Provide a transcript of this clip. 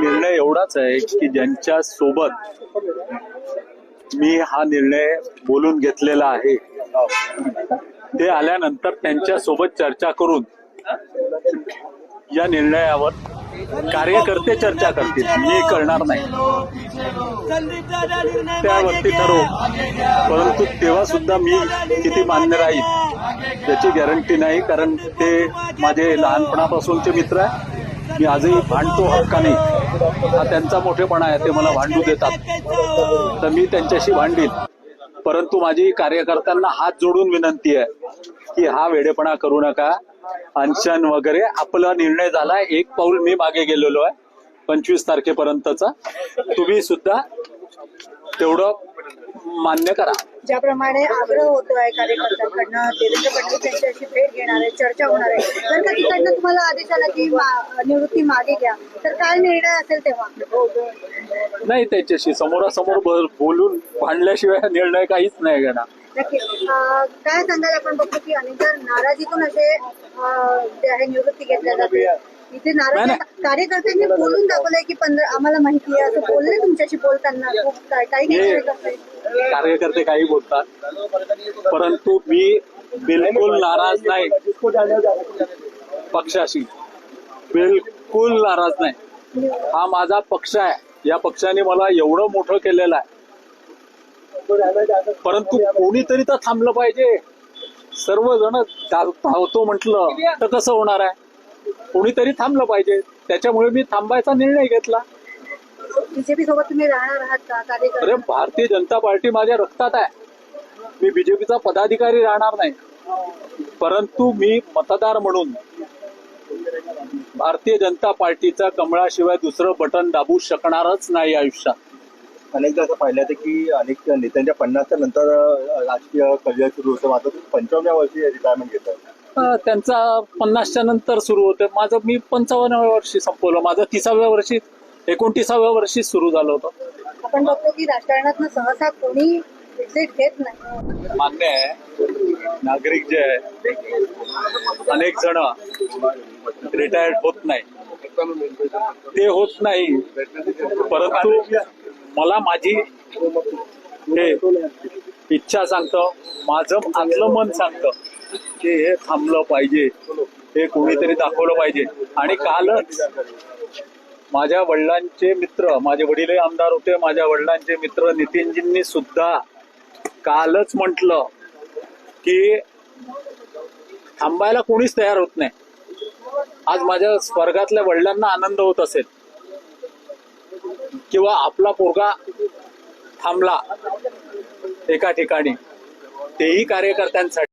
निर्णय एवढाच आहे की ज्यांच्या सोबत मी हा निर्णय बोलून घेतलेला आहे ते आल्यानंतर त्यांच्यासोबत चर्चा करून या निर्णयावर कार्यकर्ते चर्चा करतील. मी करणार नाही. त्यावरती ठरवू. परंतु तेव्हा सुद्धा मी किती मान्य राहील त्याची गॅरंटी नाही कारण ते माझे लहानपणापासूनचे मित्र आहे. मी आजही भांडतो हक्का नाही हा त्यांचा मोठेपणा आहे ते मला भांडू देतात. तर मी त्यांच्याशी भांडील. परंतु माझी कार्यकर्त्यांना हात जोडून विनंती आहे की हा वेडेपणा करू नका. अनशन वगैरे आपला निर्णय झाला एक पाऊल मी मागे गेलेलो आहे पंचवीस तारखेपर्यंतचा. तुम्ही सुद्धा तेवढं मान्य करा. ज्याप्रमाणे आग्रह होतोय कार्यकर्त्यांकडनं देवेंद्र फडणवीस यांच्याशी भेट घेणार आहे चर्चा होणार आहे. जर का तिकडनं तुम्हाला आदेश आला की निवृत्ती मागे घ्या? तर काय निर्णय असेल तेव्हा? नाही त्याच्याशी समोरासमोर बोलून भांडल्याशिवाय निर्णय काहीच नाही घेणार. काय सांगाल आपण बघतो की अनेकदा नाराजीतून असे जे आहे निवृत्ती घेतल्या जाते इथे नाराज नाही, कार्यकर्त्यांनी बोलून दाखवलंय की पंधरा आम्हाला माहिती आहे असं बोलले तुमच्याशी बोलताना? खूप काही काही कार्यकर्ते काही बोलतात. परंतु मी बिलकुल नाराज नाही. पक्षाशी. बिलकुल नाराज नाही. हा माझा पक्ष आहे. या पक्षाने मला एवढं मोठं केलेलं आहे. परंतु कोणीतरी तर थांबलं पाहिजे. सर्वजण धावतो म्हटलं तर कसं होणार आहे? कोणीतरी थांबलं पाहिजे. त्याच्यामुळे मी थांबायचा निर्णय घेतला. बीजेपी सोबत तुम्ही राहणार आहात का? अरे भारतीय जनता पार्टी माझ्या रक्तात आहे. मी बीजेपीचा पदाधिकारी राहणार नाही. परंतु मी मतदार म्हणून भारतीय जनता पार्टीचा कमळाशिवाय दुसरं बटन दाबू शकणारच नाही आयुष्यात. अनेकदा असं पाहिलं आहे की अनेक नेत्यांच्या पन्नासच्या नंतर अ, राजकीय करिअर सुरू होतं. तुम्ही पंचावन्या वर्षी रिटायरमेंट घेत अं, त्यांचा पन्नासच्या नंतर सुरू होते. माझं मी पंचावन्नाव्या वर्षी संपवलं. माझं तिसाव्या वर्षी एकोणतीसाव्या वर्षी सुरू झालं होतं. आपण बघतो की राजकारणात सहसा कोणी घेत नाही. मान्य आहे नागरिक जे आहे अनेक जण रिटायर्ड होत नाही. ते होत नाही. परंतु मला माझी हे इच्छा सांगतं माझं आतलं मन सांगतं की हे थांबलं पाहिजे हे कोणीतरी दाखवलं पाहिजे. आणि कालच माझ्या वडिलांचे मित्र माझे वडीलही आमदार होते. माझ्या वडिलांचे मित्र नितीनजींनी सुद्धा कालच म्हटलं की थांबायला कोणीच तयार होत नाही. आज माझ्या स्वर्गातल्या वडिलांना आनंद होत असेल. किंवा आपला पोरगा थांबला एका ठिकाणी तेही कार्यकर्त्यांसाठी.